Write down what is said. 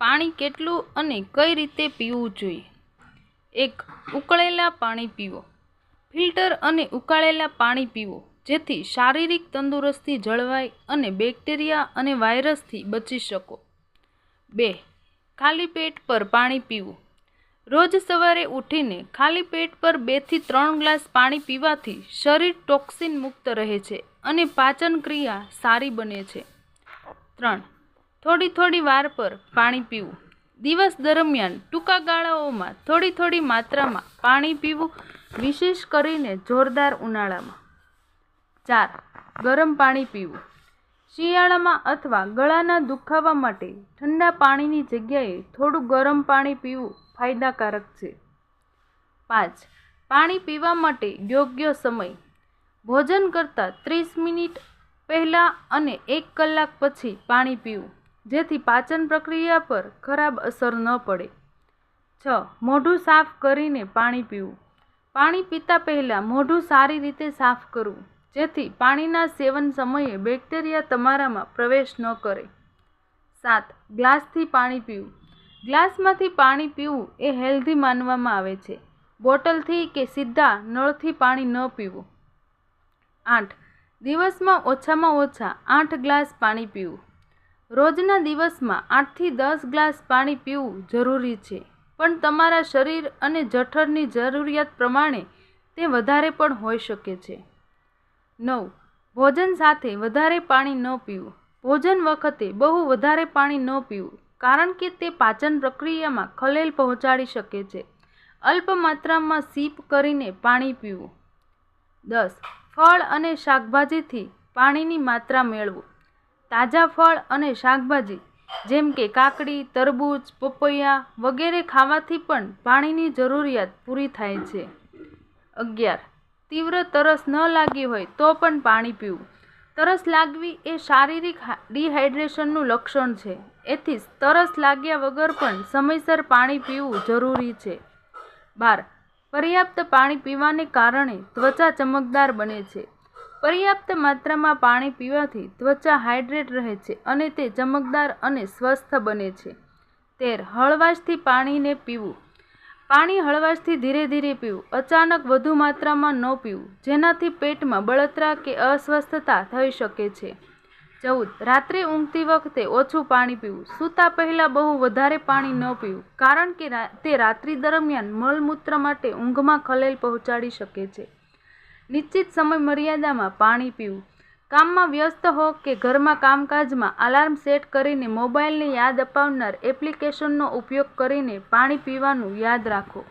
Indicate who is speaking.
Speaker 1: પાણી કેટલું અને કઈ રીતે પીવું જોઈએ? એક, ઉકળેલા પાણી પીવો. ફિલ્ટર અને ઉકાળેલા પાણી પીવો, જેથી શારીરિક તંદુરસ્તી જળવાય અને બેક્ટેરિયા અને વાયરસથી બચી શકો. બે, ખાલી પેટ પર પાણી પીવું. રોજ સવારે ઉઠીને ખાલી પેટ પર બેથી ત્રણ ગ્લાસ પાણી પીવાથી શરીર ટોક્સિન મુક્ત રહે છે અને પાચન ક્રિયા સારી બને છે. ત્રણ થોડી થોડી વાર પર પાણી પીવું. દિવસ દરમિયાન ટૂંકા ગાળાઓમાં થોડી થોડી માત્રામાં પાણી પીવું, વિશેષ કરીને જોરદાર ઉનાળામાં. ચાર, ગરમ પાણી પીવું. શિયાળામાં અથવા ગળાના દુખાવા માટે ઠંડા પાણીની જગ્યાએ થોડું ગરમ પાણી પીવું ફાયદાકારક છે. પાંચ, પાણી પીવા માટે યોગ્ય સમય. ભોજન કરતાં ત્રીસ મિનિટ પહેલાં અને એક કલાક પછી પાણી પીવું. જેથી પાચન પ્રક્રિયા પર ખરાબ અસર ન પડે. છ. મોઢું સાફ કરીને પાણી પીવું. પાણી પીતા પહેલાં મોઢું સારી રીતે સાફ કરવું, જેથી પાણીના સેવન સમયે બેક્ટેરિયા તમારામાં પ્રવેશ ન કરે. સાત. ગ્લાસથી પાણી પીવું. ગ્લાસમાંથી પાણી પીવું એ હેલ્ધી માનવામાં આવે છે. બોટલથી કે સીધા નળથી પાણી ન પીવું. આઠ. દિવસમાં ઓછામાં ઓછા આઠ ગ્લાસ પાણી પીવું. રોજના દિવસમાં આઠથી દસ ગ્લાસ પાણી પીવું જરૂરી છે, પણ તમારા શરીર અને જઠરની જરૂરિયાત પ્રમાણે તે વધારે પણ હોઈ શકે છે. નવ, ભોજન સાથે વધારે પાણી ન પીવું. ભોજન વખતે બહુ વધારે પાણી ન પીવું, કારણ કે તે પાચન પ્રક્રિયામાં ખલેલ પહોંચાડી શકે છે. અલ્પ માત્રામાં સીપ કરીને પાણી પીવું. દસ, ફળ અને શાકભાજીથી પાણીની માત્રા મેળવો. તાજા ફળ અને શાકભાજી, જેમ કે કાકડી, તરબૂચ, પપૈયા વગેરે ખાવાથી પણ પાણીની જરૂરિયાત પૂરી થાય છે. અગિયાર. તીવ્ર તરસ ન લાગી હોય તો પણ પાણી પીવું. તરસ લાગવી એ શારીરિક ડિહાઇડ્રેશનનું લક્ષણ છે. એથી તરસ લાગ્યા વગર પણ સમયસર પાણી પીવું જરૂરી છે. બાર. પર્યાપ્ત પાણી પીવાને કારણે ત્વચા ચમકદાર બને છે. પર્યાપ્ત માત્રામાં પાણી પીવાથી ત્વચા હાઇડ્રેટ રહે છે અને તે ચમકદાર અને સ્વસ્થ બને છે. તેર. હળવાશથી પાણીને પીવું. પાણી હળવાશથી ધીરે ધીરે પીવું. અચાનક વધુ માત્રામાં ન પીવું, જેનાથી પેટમાં બળતરા કે અસ્વસ્થતા થઈ શકે છે. ચૌદ. રાત્રે ઊંઘતી વખતે ઓછું પાણી પીવું. સૂતા પહેલાં બહુ વધારે પાણી ન પીવું, કારણ કે તે રાત્રિ દરમિયાન મળમૂત્ર માટે ઊંઘમાં ખલેલ પહોંચાડી શકે છે. નિશ્ચિત સમય મર્યાદામાં પાણી પીવું. કામમાં વ્યસ્ત હો કે ઘરમાં કામકાજમાં અલાર્મ સેટ કરીને મોબાઈલને યાદ અપાવનાર એપ્લિકેશનનો ઉપયોગ કરીને પાણી પીવાનું યાદ રાખો.